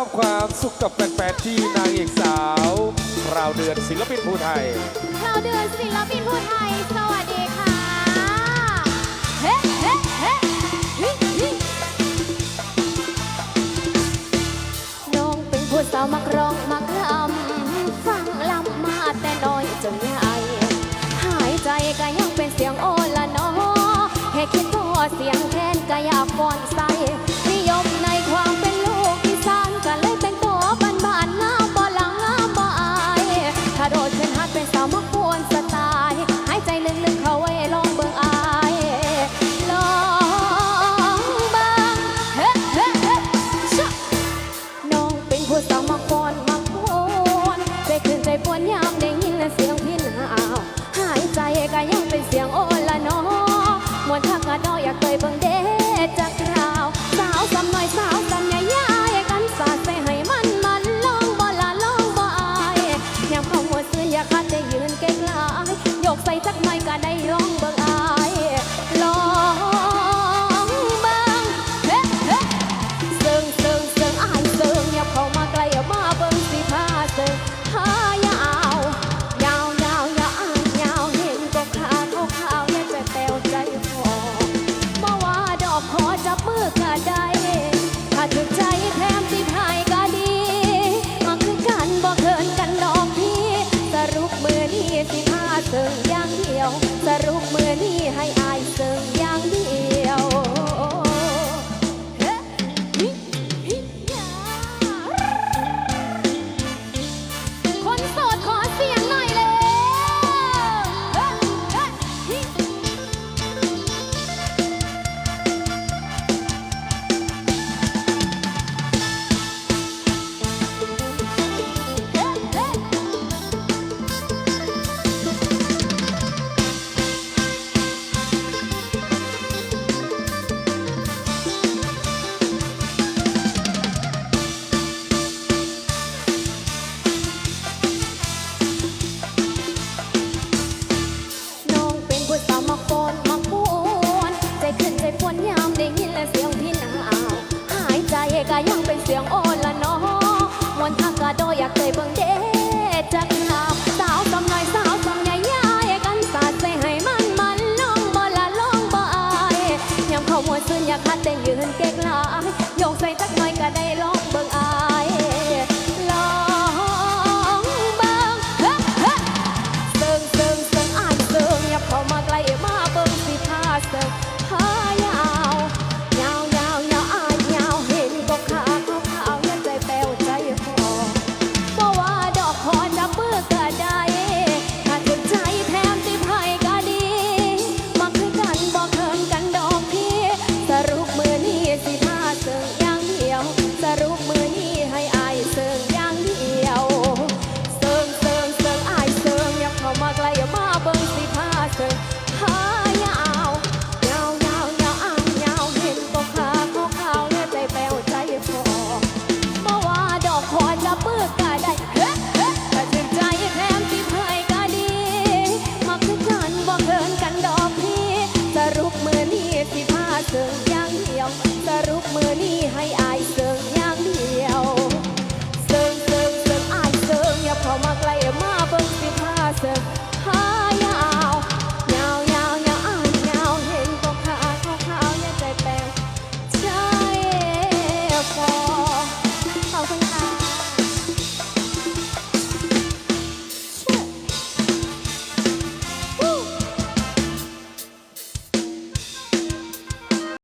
อบความสุขกับแฟนๆที่นางเอกสาวพราเดือนศิลปินภูไทย เราเดือนศิลปินผู้ไทย สวัสดีค่ะ เฮ้เฮ้เฮ้ฮิฮิน้องเป็นผู้สาวมักร้องมักรำฟังลำมาแต่น้อยจนใหญ่หายใจก็ยังเป็นเสียงโอละนอแค่คิดก็เสียงแทนก็อยากฟ้อนสา then happens. จักหน่อยก็ได้ลองเบิ่งาเสิร์ฟอย่างเดียว สรุปมือนี่ให้อายเสิร์ฟอย่างเดียวเสิร์ฟเสิร์ฟเสิร์ฟอายเสิร์ฟอย่าเข้ามาใกล้มาเบิ่งสิพาเสิร์ฟ